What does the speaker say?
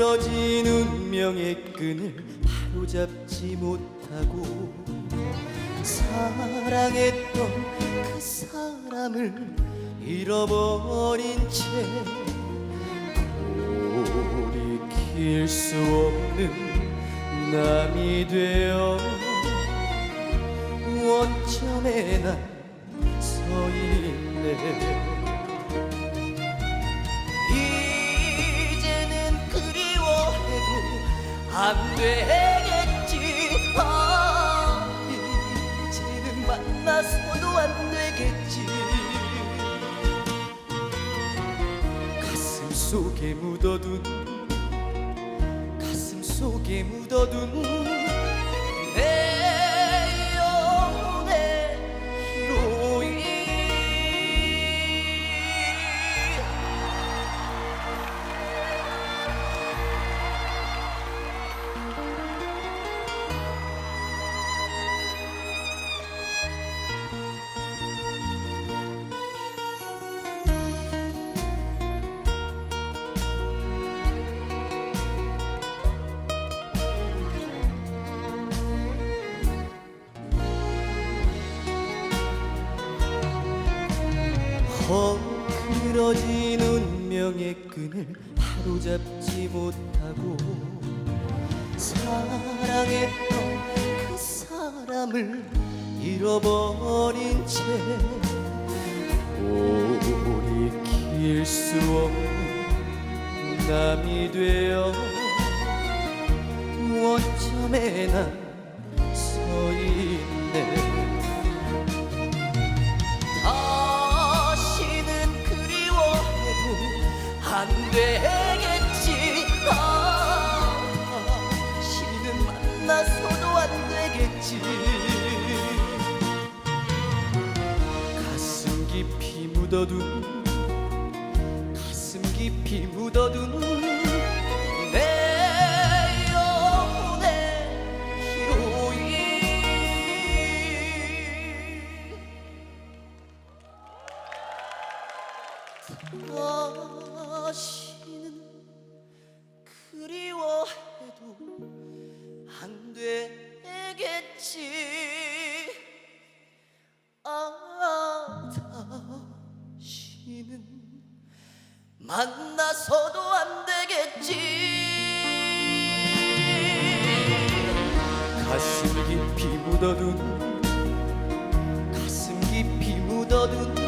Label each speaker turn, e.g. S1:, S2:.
S1: 끊어진 운명의 끈을 바로잡지 못하고 사랑했던 그 사람을 잃어버린 채 돌이킬 수 없는 남이 되어 원점에 난 서 있네 안 되겠지. 아 이제는 만나서도 안 되겠지. 가슴 속에 묻어둔 가슴 속에 묻어둔 헝클어진 운명의 끈을 바로잡지 못하고 사랑했던 그 사람을 잃어버린 채 돌이킬 수 없는 남이 되어 원점에 난서있 되겠지. 아, 다시는 만나서도 안 되겠지. 가슴 깊이 묻어둔 가슴 깊이 묻어둔 다시는 그리워해도 안 되겠지. 아 다시는 만나서도 안 되겠지. 가슴 깊이 묻어둔 가슴 깊이 묻어둔